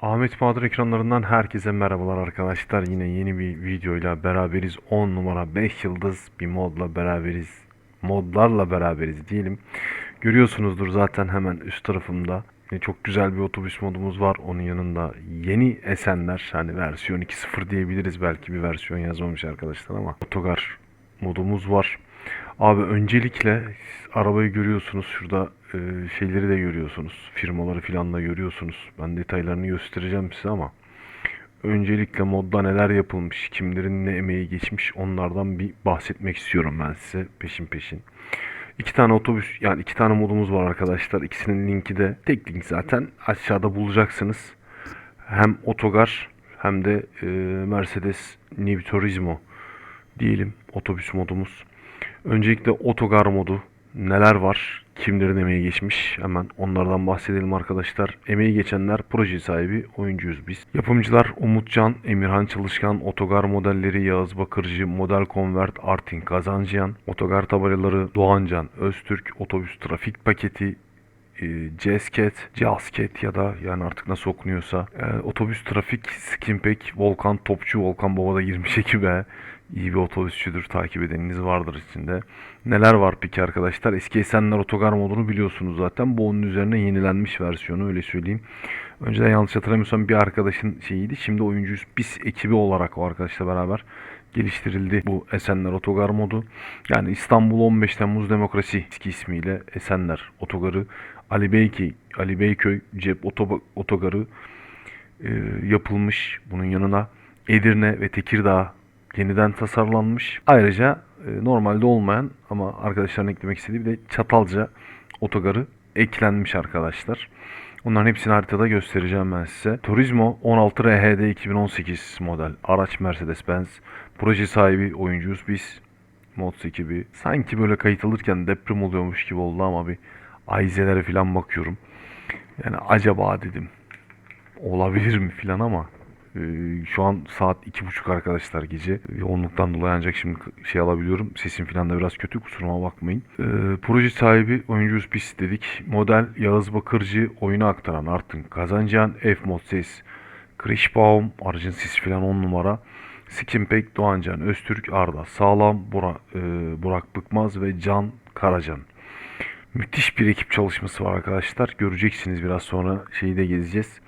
Ahmet Bahadır ekranlarından herkese merhabalar arkadaşlar. Yine yeni bir videoyla beraberiz. 10 numara 5 yıldız bir modla beraberiz. Modlarla beraberiz diyelim. Görüyorsunuzdur zaten hemen üst tarafımda. Yine çok güzel bir otobüs modumuz var. Onun yanında yeni Esenler hani versiyon 2.0 diyebiliriz belki bir versiyon yazmamış arkadaşlar ama otogar modumuz var. Abi öncelikle arabayı görüyorsunuz. Şurada e, şeyleri de görüyorsunuz. Firmaları filan da görüyorsunuz. Ben detaylarını göstereceğim size ama öncelikle modda neler yapılmış, kimlerin ne emeği geçmiş onlardan bir bahsetmek istiyorum ben size peşin peşin. İki tane otobüs yani iki tane modumuz var arkadaşlar. İkisinin linki de tek link zaten aşağıda bulacaksınız. Hem otogar hem de e, Mercedes New Turismo diyelim otobüs modumuz. Öncelikle otogar modu neler var? Kimlerin emeği geçmiş? Hemen onlardan bahsedelim arkadaşlar. Emeği geçenler proje sahibi oyuncuyuz biz. Yapımcılar Umutcan, Emirhan Çalışkan, Otogar modelleri Yağız Bakırcı, Model Convert, Artin Kazancıyan, Otogar tabelaları Doğancan, Öztürk, Otobüs Trafik Paketi, e, Casket ya da yani artık nasıl okunuyorsa e, otobüs trafik Skinpack, Volkan Topçu, Volkan Baba da girmiş ekibe. İyi bir otobüsçüdür, takip edeniniz vardır içinde. Neler var peki arkadaşlar? Eski Esenler Otogar modunu biliyorsunuz zaten. Bu onun üzerine yenilenmiş versiyonu öyle söyleyeyim. Önceden yanlış hatırlamıyorsam bir arkadaşın şeyiydi. Şimdi oyuncuyuz. Biz ekibi olarak o arkadaşla beraber geliştirildi bu Esenler Otogar modu. Yani İstanbul 15 Temmuz Demokrasi eski ismiyle Esenler Otogarı Ali Beyki, Ali Beyköy Cep Otoba- Otogarı e, yapılmış. Bunun yanına Edirne ve Tekirdağ yeniden tasarlanmış. Ayrıca e, normalde olmayan ama arkadaşların eklemek istediği bir de Çatalca otogarı eklenmiş arkadaşlar. Onların hepsini haritada göstereceğim ben size. Turismo 16 RHD 2018 model araç Mercedes-Benz. Proje sahibi oyuncuyuz biz. Mods ekibi. Sanki böyle kayıt alırken deprem oluyormuş gibi oldu ama bir aizelere falan bakıyorum. Yani acaba dedim olabilir mi filan ama e, şu an saat iki buçuk arkadaşlar gece. Yoğunluktan dolayı ancak şimdi şey alabiliyorum. Sesim filan da biraz kötü kusuruma bakmayın. E, proje sahibi oyuncuyuz biz dedik. Model Yağız Bakırcı oyunu aktaran Artın Kazancan F mod ses Krishbaum aracın sesi filan 10 numara. Skimpek Doğancan Öztürk Arda Sağlam Burak, e, Burak Bıkmaz ve Can Karacan. Müthiş bir ekip çalışması var arkadaşlar. Göreceksiniz biraz sonra şeyi de gezeceğiz.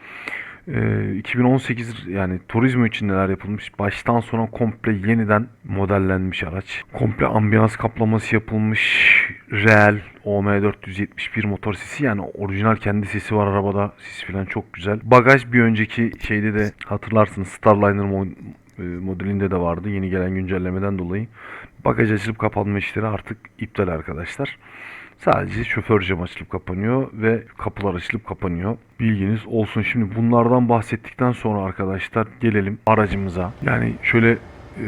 Ee, 2018 yani turizm için neler yapılmış? Baştan sona komple yeniden modellenmiş araç. Komple ambiyans kaplaması yapılmış. Real OM471 motor sesi yani orijinal kendi sesi var arabada. Sesi falan çok güzel. Bagaj bir önceki şeyde de hatırlarsınız Starliner e, modelinde de vardı. Yeni gelen güncellemeden dolayı. Bagaj açılıp kapanma işleri artık iptal arkadaşlar. Sadece şoför cam açılıp kapanıyor ve kapılar açılıp kapanıyor. Bilginiz olsun. Şimdi bunlardan bahsettikten sonra arkadaşlar gelelim aracımıza. Yani şöyle e,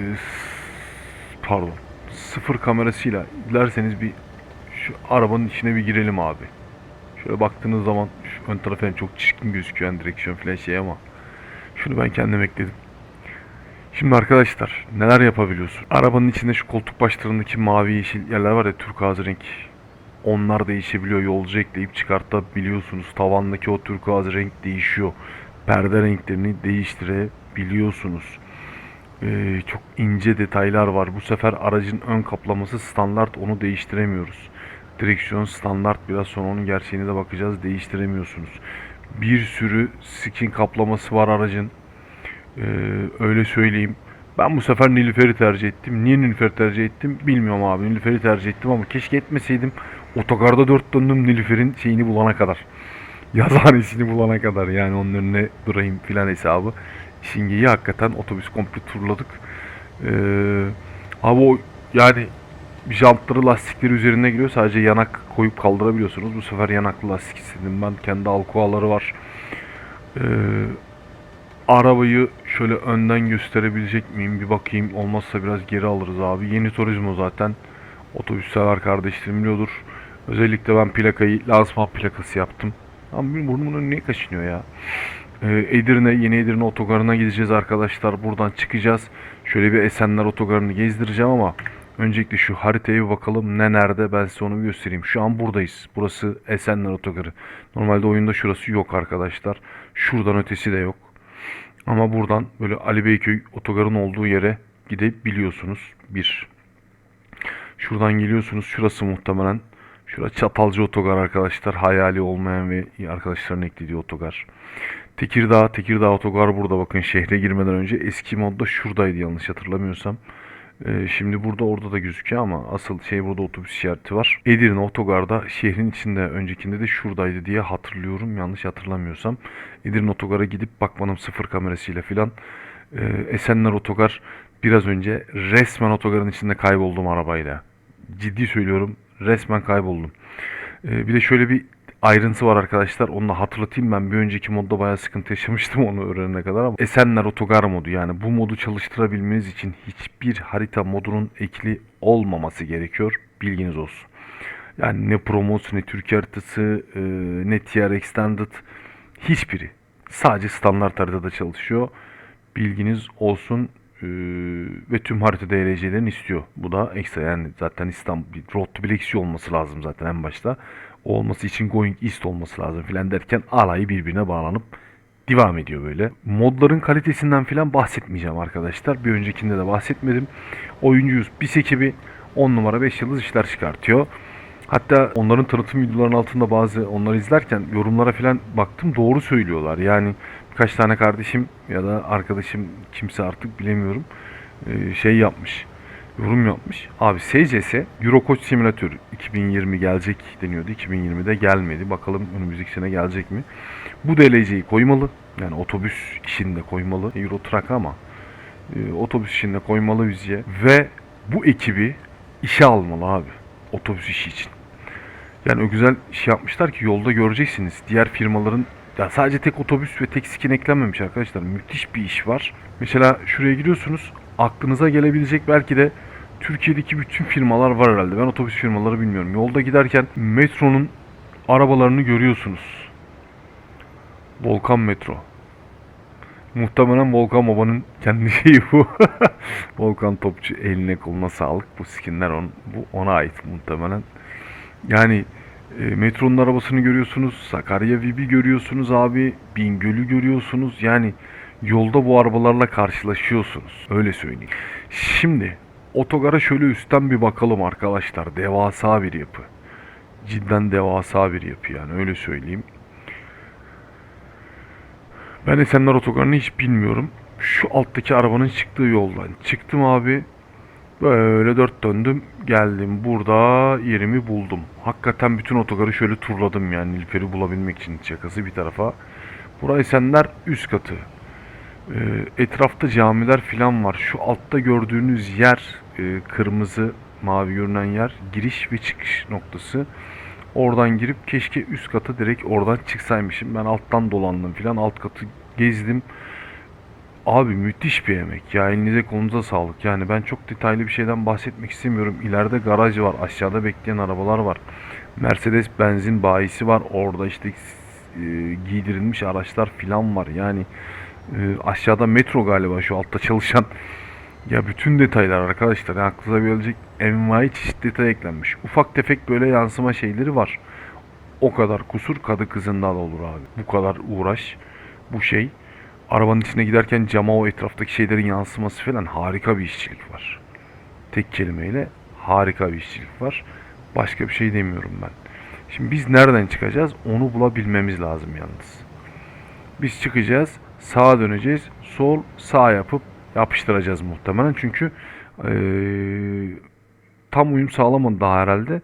pardon sıfır kamerasıyla dilerseniz bir şu arabanın içine bir girelim abi. Şöyle baktığınız zaman şu ön taraf yani çok çirkin gözüküyor yani direksiyon falan şey ama şunu ben kendim ekledim. Şimdi arkadaşlar neler yapabiliyorsun? Arabanın içinde şu koltuk başlarındaki mavi yeşil yerler var ya turkuaz renk onlar değişebiliyor. Yolcu ekleyip çıkartabiliyorsunuz. Tavandaki o turkuaz renk değişiyor. Perde renklerini değiştirebiliyorsunuz. Ee, çok ince detaylar var. Bu sefer aracın ön kaplaması standart onu değiştiremiyoruz. Direksiyon standart biraz sonra onun gerçeğine de bakacağız. Değiştiremiyorsunuz. Bir sürü skin kaplaması var aracın. Ee, öyle söyleyeyim. Ben bu sefer Nilüfer'i tercih ettim. Niye Nilüfer'i tercih ettim bilmiyorum abi. Nilüfer'i tercih ettim ama keşke etmeseydim. Otogarda dört döndüm Nilüfer'in şeyini bulana kadar. Yazhanesini bulana kadar yani onun önüne durayım filan hesabı. İşin geyiği hakikaten otobüs komple turladık. Ee, abi o yani jantları lastikleri üzerine giriyor. Sadece yanak koyup kaldırabiliyorsunuz. Bu sefer yanaklı lastik istedim ben. Kendi alkoaları var. Ee, arabayı şöyle önden gösterebilecek miyim? Bir bakayım. Olmazsa biraz geri alırız abi. Yeni Turismo zaten. Otobüs sever kardeşlerim biliyordur. Özellikle ben plakayı lansman plakası yaptım. Ama benim burnumun önü niye kaşınıyor ya? Ee, Edirne, Yeni Edirne otogarına gideceğiz arkadaşlar. Buradan çıkacağız. Şöyle bir Esenler otogarını gezdireceğim ama Öncelikle şu haritaya bir bakalım ne nerede ben size onu göstereyim. Şu an buradayız. Burası Esenler Otogarı. Normalde oyunda şurası yok arkadaşlar. Şuradan ötesi de yok. Ama buradan böyle Ali Beyköy otogarın olduğu yere gidip biliyorsunuz. Bir. Şuradan geliyorsunuz. Şurası muhtemelen. Şurası Çatalca Otogar arkadaşlar. Hayali olmayan ve arkadaşların eklediği otogar. Tekirdağ, Tekirdağ Otogar burada bakın şehre girmeden önce eski modda şuradaydı yanlış hatırlamıyorsam. Ee, şimdi burada orada da gözüküyor ama asıl şey burada otobüs işareti var. Edirne Otogar'da şehrin içinde öncekinde de şuradaydı diye hatırlıyorum yanlış hatırlamıyorsam. Edirne Otogar'a gidip bakmanım sıfır kamerasıyla filan. Ee, Esenler Otogar biraz önce resmen otogarın içinde kayboldum arabayla. Ciddi söylüyorum resmen kayboldum. Ee, bir de şöyle bir ayrıntı var arkadaşlar. Onu da hatırlatayım ben. Bir önceki modda bayağı sıkıntı yaşamıştım onu öğrenene kadar ama. Esenler Otogar modu yani bu modu çalıştırabilmeniz için hiçbir harita modunun ekli olmaması gerekiyor. Bilginiz olsun. Yani ne Promos ne Türkiye haritası e, ne TR Extended hiçbiri. Sadece standart haritada çalışıyor. Bilginiz olsun e, ve tüm harita DLC'lerini istiyor. Bu da ekstra yani zaten İstanbul Road to Black olması lazım zaten en başta. Olması için Going East olması lazım filan derken alayı birbirine bağlanıp devam ediyor böyle. Modların kalitesinden filan bahsetmeyeceğim arkadaşlar. Bir öncekinde de bahsetmedim. Oyuncuyuz. BIS ekibi 10 numara 5 yıldız işler çıkartıyor. Hatta onların tanıtım videolarının altında bazı onları izlerken yorumlara filan baktım doğru söylüyorlar. Yani birkaç tane kardeşim ya da arkadaşım kimse artık bilemiyorum e, şey yapmış. Yorum yapmış. Abi SCS Euro Coach Simulator 2020 gelecek deniyordu. 2020'de gelmedi. Bakalım önümüzdeki sene gelecek mi? Bu DLC'yi koymalı. Yani otobüs işinde koymalı. Euro ama e, otobüs işinde koymalı vizye. Ve bu ekibi işe almalı abi. Otobüs işi için. Yani o güzel iş yapmışlar ki yolda göreceksiniz. Diğer firmaların ya sadece tek otobüs ve tek skin eklenmemiş arkadaşlar. Müthiş bir iş var. Mesela şuraya giriyorsunuz. Aklınıza gelebilecek belki de Türkiye'deki bütün firmalar var herhalde. Ben otobüs firmaları bilmiyorum. Yolda giderken metronun arabalarını görüyorsunuz. Volkan Metro. Muhtemelen Volkan Baba'nın kendi şeyi bu. Volkan Topçu eline koluna sağlık. Bu skinler on, bu ona ait muhtemelen. Yani e, metronun arabasını görüyorsunuz. Sakarya Vibi görüyorsunuz abi. Bingöl'ü görüyorsunuz. Yani yolda bu arabalarla karşılaşıyorsunuz. Öyle söyleyeyim. Şimdi otogara şöyle üstten bir bakalım arkadaşlar. Devasa bir yapı. Cidden devasa bir yapı yani öyle söyleyeyim. Ben Esenler Otogarı'nı hiç bilmiyorum. Şu alttaki arabanın çıktığı yoldan çıktım abi. Böyle dört döndüm geldim. Burada yerimi buldum. Hakikaten bütün otogarı şöyle turladım yani Nilperi bulabilmek için şakası bir tarafa. Burası Esenler üst katı. Ee, etrafta camiler filan var. Şu altta gördüğünüz yer e, kırmızı mavi görünen yer giriş ve çıkış noktası. Oradan girip keşke üst kata direkt oradan çıksaymışım. Ben alttan dolandım filan alt katı gezdim. Abi müthiş bir yemek ya elinize kolunuza sağlık. Yani ben çok detaylı bir şeyden bahsetmek istemiyorum. İleride garaj var, aşağıda bekleyen arabalar var. Mercedes benzin bayisi var. Orada işte e, giydirilmiş araçlar filan var. Yani e, aşağıda metro galiba şu altta çalışan. Ya bütün detaylar arkadaşlar aklınıza gelecek envai çeşit detay eklenmiş. Ufak tefek böyle yansıma şeyleri var. O kadar kusur kadı kızından olur abi. Bu kadar uğraş bu şey. Arabanın içine giderken cama o etraftaki şeylerin yansıması falan harika bir işçilik var. Tek kelimeyle harika bir işçilik var. Başka bir şey demiyorum ben. Şimdi biz nereden çıkacağız? Onu bulabilmemiz lazım yalnız. Biz çıkacağız, sağa döneceğiz, sol sağ yapıp yapıştıracağız muhtemelen. Çünkü eee, tam uyum sağlamadı daha herhalde.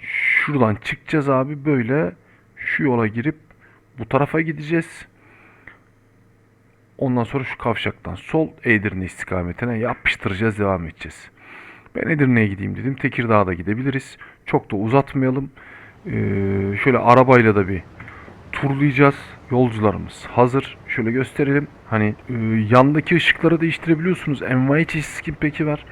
Şuradan çıkacağız abi böyle şu yola girip bu tarafa gideceğiz. Ondan sonra şu kavşaktan sol Edirne istikametine yapıştıracağız devam edeceğiz. Ben Edirne'ye gideyim dedim. Tekirdağ'a da gidebiliriz. Çok da uzatmayalım. Ee, şöyle arabayla da bir turlayacağız. Yolcularımız hazır. Şöyle gösterelim. Hani e, yandaki ışıkları değiştirebiliyorsunuz. Envai çeşit skin peki var.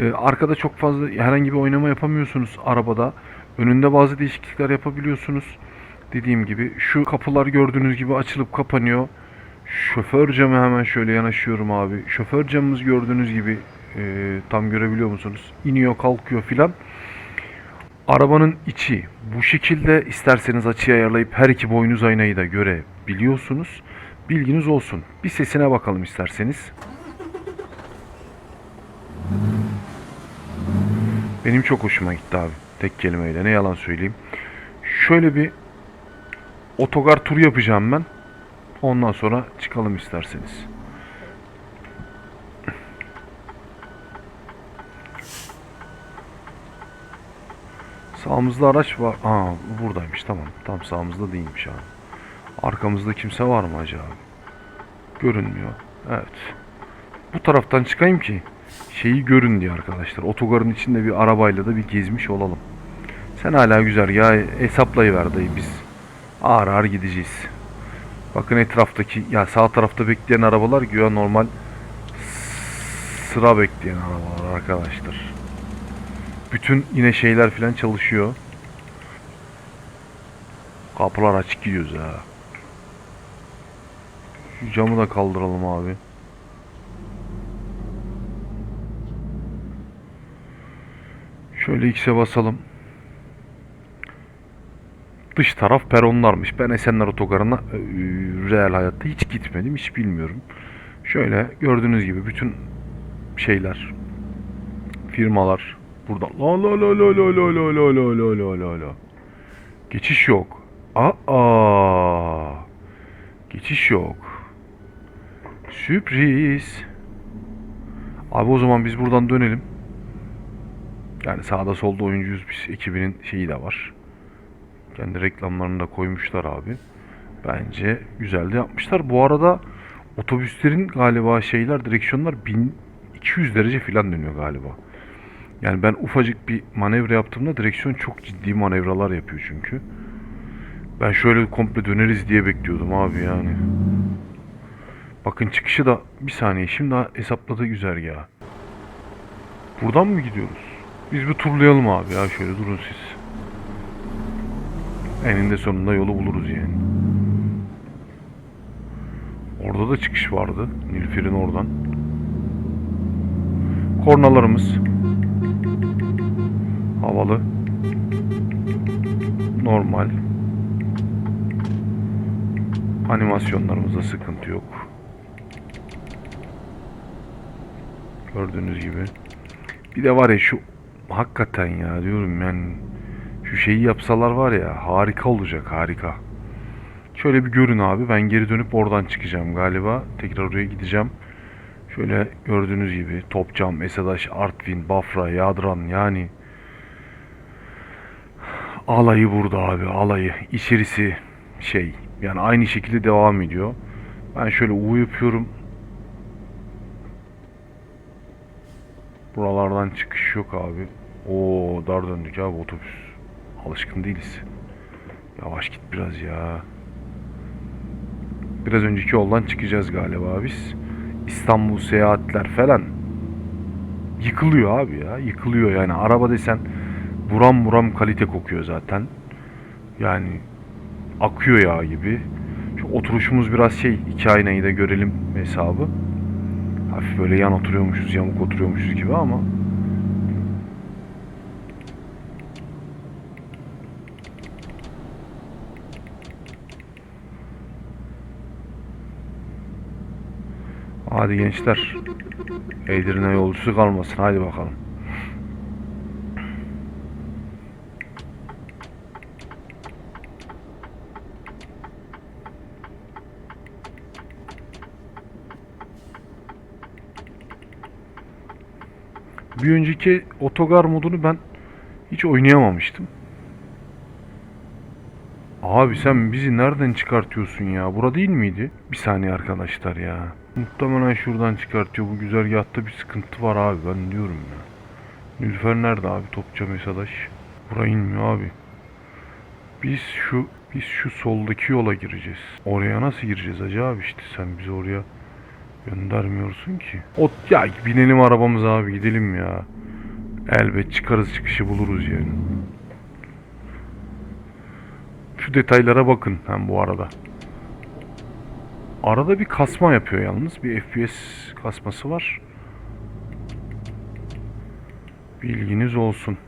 Ee, arkada çok fazla herhangi bir oynama yapamıyorsunuz arabada. Önünde bazı değişiklikler yapabiliyorsunuz. Dediğim gibi şu kapılar gördüğünüz gibi açılıp kapanıyor. Şoför camı hemen şöyle yanaşıyorum abi. Şoför camımız gördüğünüz gibi Ee, tam görebiliyor musunuz? İniyor kalkıyor filan. Arabanın içi bu şekilde isterseniz açıyı ayarlayıp her iki boynuz aynayı da görebiliyorsunuz. Bilginiz olsun. Bir sesine bakalım isterseniz. Benim çok hoşuma gitti abi. Tek kelimeyle ne yalan söyleyeyim. Şöyle bir otogar turu yapacağım ben. Ondan sonra çıkalım isterseniz. Sağımızda araç var. Aa bu buradaymış tamam. Tam sağımızda değilmiş abi. Arkamızda kimse var mı acaba? Görünmüyor. Evet. Bu taraftan çıkayım ki şeyi görün diye arkadaşlar. Otogarın içinde bir arabayla da bir gezmiş olalım. Sen hala güzel ya hesaplayıver dayı biz. Ağır ağır gideceğiz. Bakın etraftaki ya sağ tarafta bekleyen arabalar güya normal sıra bekleyen arabalar arkadaşlar. Bütün yine şeyler filan çalışıyor. Kapılar açık gidiyoruz ha. Şu camı da kaldıralım abi. Şöyle X'e basalım. Dış taraf peronlarmış. Ben Esenler Otogarı'na e, real hayatta hiç gitmedim. Hiç bilmiyorum. Şöyle gördüğünüz gibi bütün şeyler firmalar burada. La la la la la la la la la la la la la. Geçiş yok. Aa. Geçiş yok. Sürpriz. Abi o zaman biz buradan dönelim. Yani sağda solda oyuncuyuz biz. Ekibinin şeyi de var. Kendi reklamlarını da koymuşlar abi. Bence güzel de yapmışlar. Bu arada otobüslerin galiba şeyler direksiyonlar 1200 derece falan dönüyor galiba. Yani ben ufacık bir manevra yaptığımda direksiyon çok ciddi manevralar yapıyor çünkü. Ben şöyle komple döneriz diye bekliyordum abi yani. Bakın çıkışı da bir saniye şimdi hesapladığı güzergahı. Buradan mı gidiyoruz? Biz bir turlayalım abi ya şöyle durun siz. Eninde sonunda yolu buluruz yani. Orada da çıkış vardı. Nilüfer'in oradan. Kornalarımız. Havalı. Normal. Animasyonlarımızda sıkıntı yok. Gördüğünüz gibi. Bir de var ya şu hakikaten ya diyorum yani şu şeyi yapsalar var ya harika olacak harika. Şöyle bir görün abi ben geri dönüp oradan çıkacağım galiba. Tekrar oraya gideceğim. Şöyle gördüğünüz gibi Topçam, Esadaş, Artvin, Bafra, Yadran yani alayı burada abi alayı. İçerisi şey yani aynı şekilde devam ediyor. Ben şöyle U yapıyorum. Buralardan çıkış yok abi. Oo dar döndük abi otobüs. Alışkın değiliz. Yavaş git biraz ya. Biraz önceki yoldan çıkacağız galiba biz. İstanbul seyahatler falan. Yıkılıyor abi ya. Yıkılıyor yani. Araba desen buram buram kalite kokuyor zaten. Yani akıyor yağ gibi. Şu oturuşumuz biraz şey iki aynayı da görelim hesabı. Hafif böyle yan oturuyormuşuz, yamuk oturuyormuşuz gibi ama Hadi gençler. Edirne yolcusu kalmasın. Hadi bakalım. Bir önceki otogar modunu ben hiç oynayamamıştım. Abi sen bizi nereden çıkartıyorsun ya? Bura değil miydi? Bir saniye arkadaşlar ya. Muhtemelen şuradan çıkartıyor. Bu güzergahta bir sıkıntı var abi ben diyorum ya. Nülfer nerede abi? Topça Mesadaş. Buraya inmiyor abi. Biz şu biz şu soldaki yola gireceğiz. Oraya nasıl gireceğiz acaba işte sen bizi oraya göndermiyorsun ki. Ot ya binelim arabamıza abi gidelim ya. Elbet çıkarız çıkışı buluruz yani. Şu detaylara bakın hem bu arada. Arada bir kasma yapıyor yalnız. Bir FPS kasması var. Bilginiz olsun.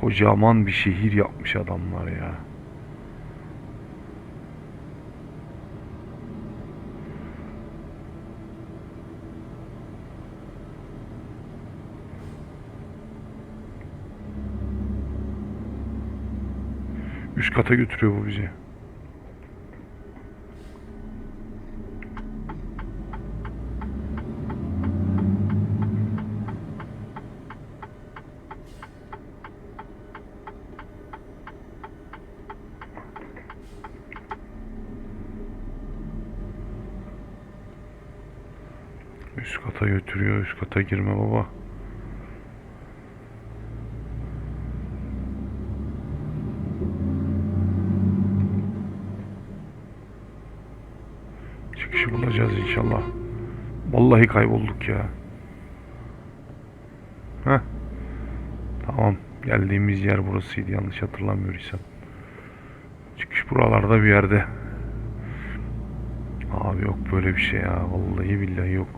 Kocaman bir şehir yapmış adamlar ya. Üst kata götürüyor bu bizi. Üst kata götürüyor. Üst kata girme baba. Çıkışı bulacağız inşallah. Vallahi kaybolduk ya. Heh. Tamam. Geldiğimiz yer burasıydı yanlış hatırlamıyorsam. Çıkış buralarda bir yerde. Abi yok böyle bir şey ya. Vallahi billahi yok.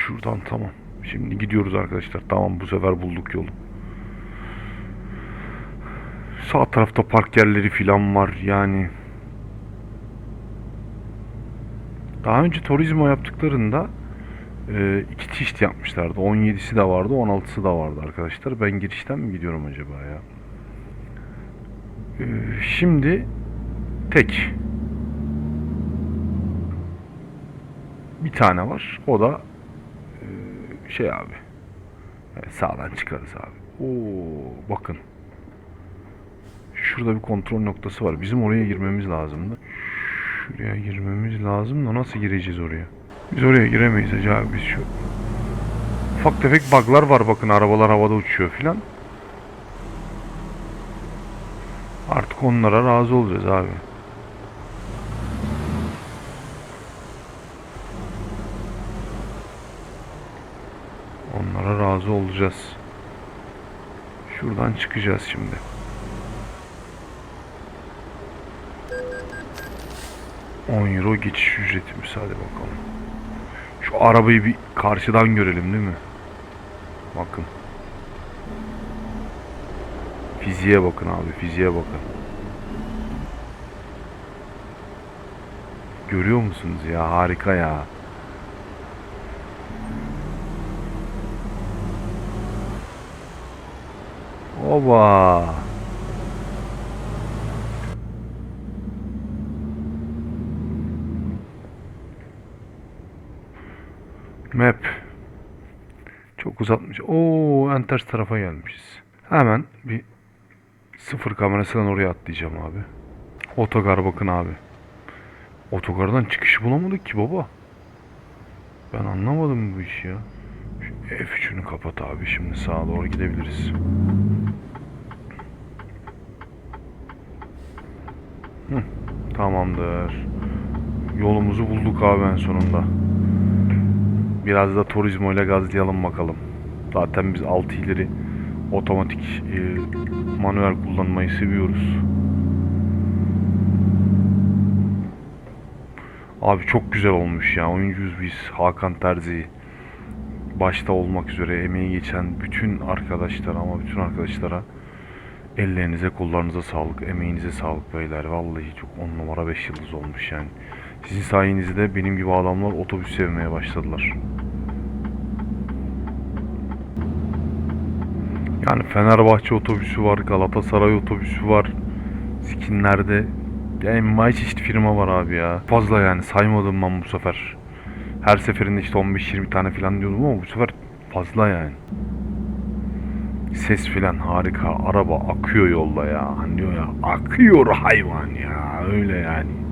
Şuradan tamam. Şimdi gidiyoruz arkadaşlar. Tamam bu sefer bulduk yolu. Sağ tarafta park yerleri filan var yani. Daha önce turizmo yaptıklarında e, iki çeşit yapmışlardı. 17'si de vardı, 16'sı da vardı arkadaşlar. Ben girişten mi gidiyorum acaba ya? E, şimdi tek. Bir tane var. O da e, şey abi. Evet, sağdan çıkarız abi. Oo, bakın. Şurada bir kontrol noktası var. Bizim oraya girmemiz lazımdı. Şuraya girmemiz lazım da nasıl gireceğiz oraya? Biz oraya giremeyiz hacı abi biz şu. Ufak tefek bug'lar var bakın arabalar havada uçuyor filan. Artık onlara razı olacağız abi. Onlara razı olacağız. Şuradan çıkacağız şimdi. ...10 euro geçiş ücretimiz hadi bakalım. Şu arabayı bir karşıdan görelim değil mi? Bakın. Fiziğe bakın abi fiziğe bakın. Görüyor musunuz ya harika ya. Oba. Map. Çok uzatmış. Oo, en ters tarafa gelmişiz. Hemen bir sıfır kamerasından oraya atlayacağım abi. Otogar bakın abi. Otogardan çıkışı bulamadık ki baba. Ben anlamadım bu işi ya. Şu F3'ünü kapat abi. Şimdi sağa doğru gidebiliriz. Hı, tamamdır. Yolumuzu bulduk abi en sonunda. Biraz da turizmo ile gazlayalım bakalım. Zaten biz 6 ileri otomatik e, manuel kullanmayı seviyoruz. Abi çok güzel olmuş ya. Oyuncuyuz biz. Hakan Terzi başta olmak üzere emeği geçen bütün arkadaşlara ama bütün arkadaşlara ellerinize kollarınıza sağlık, emeğinize sağlık beyler. Vallahi çok on numara 5 yıldız olmuş yani. Sizin sayenizde benim gibi adamlar otobüs sevmeye başladılar. Yani Fenerbahçe otobüsü var, Galatasaray otobüsü var. Skinlerde envai çeşit firma var abi ya. Fazla yani saymadım ben bu sefer. Her seferinde işte 15-20 tane falan diyordum ama bu sefer fazla yani. Ses filan harika. Araba akıyor yolda ya. Hani diyor ya akıyor hayvan ya. Öyle yani.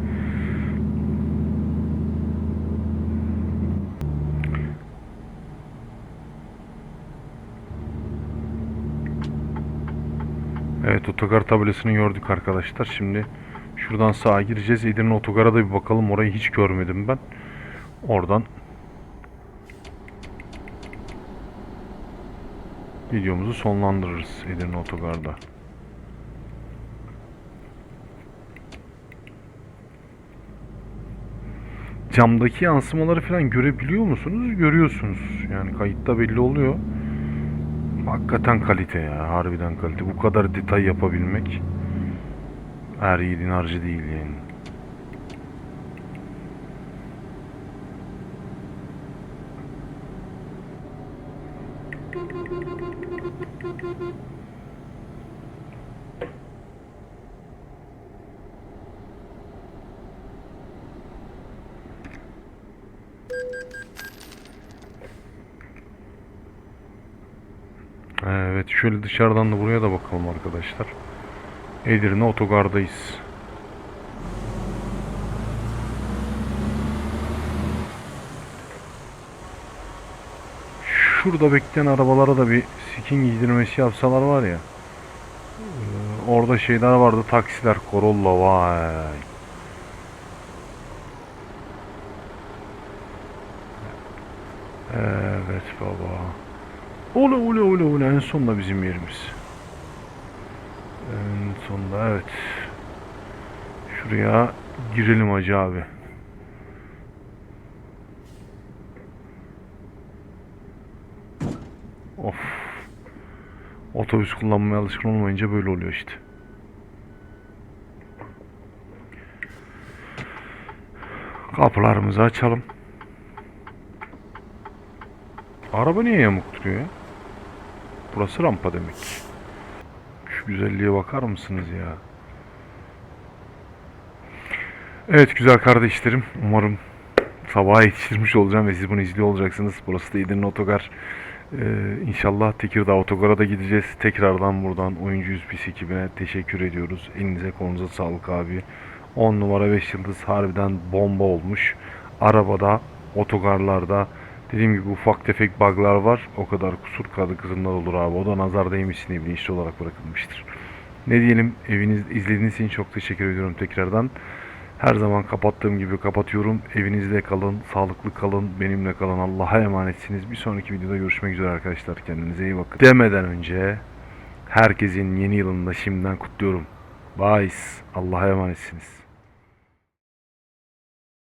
Evet otogar tabelasını gördük arkadaşlar. Şimdi şuradan sağa gireceğiz. Edirne otogara da bir bakalım. Orayı hiç görmedim ben. Oradan videomuzu sonlandırırız Edirne otogarda. camdaki yansımaları falan görebiliyor musunuz? Görüyorsunuz. Yani kayıtta belli oluyor. Hakikaten kalite ya. Harbiden kalite. Bu kadar detay yapabilmek her yiğidin harcı değil yani. Evet şöyle dışarıdan da buraya da bakalım arkadaşlar. Edirne otogardayız. Şurada bekleyen arabalara da bir skin giydirmesi yapsalar var ya. Ee, Orada şeyler vardı taksiler Corolla vay. Evet baba. Ola ola ola ola en sonda bizim yerimiz. En sonda evet. Şuraya girelim hacı abi. Of. Otobüs kullanmaya alışkın olmayınca böyle oluyor işte. Kapılarımızı açalım. Araba niye yamuk duruyor ya? Burası rampa demek. Şu güzelliğe bakar mısınız ya? Evet güzel kardeşlerim. Umarım sabaha yetiştirmiş olacağım ve siz bunu izliyor olacaksınız. Burası da İdirne Otogar. Ee, inşallah Tekirdağ Otogar'a da gideceğiz. Tekrardan buradan Oyuncu 100 Pis ekibine teşekkür ediyoruz. Elinize kolunuza sağlık abi. 10 numara 5 yıldız harbiden bomba olmuş. Arabada, otogarlarda dediğim gibi ufak tefek bug'lar var. O kadar kusur kadı kızımlar olur abi. O da nazar değmişsin ne bilinçli olarak bırakılmıştır. Ne diyelim eviniz izlediğiniz için çok teşekkür ediyorum tekrardan. Her zaman kapattığım gibi kapatıyorum. Evinizde kalın, sağlıklı kalın, benimle kalın. Allah'a emanetsiniz. Bir sonraki videoda görüşmek üzere arkadaşlar. Kendinize iyi bakın. Demeden önce herkesin yeni yılını da şimdiden kutluyorum. Bye. Allah'a emanetsiniz.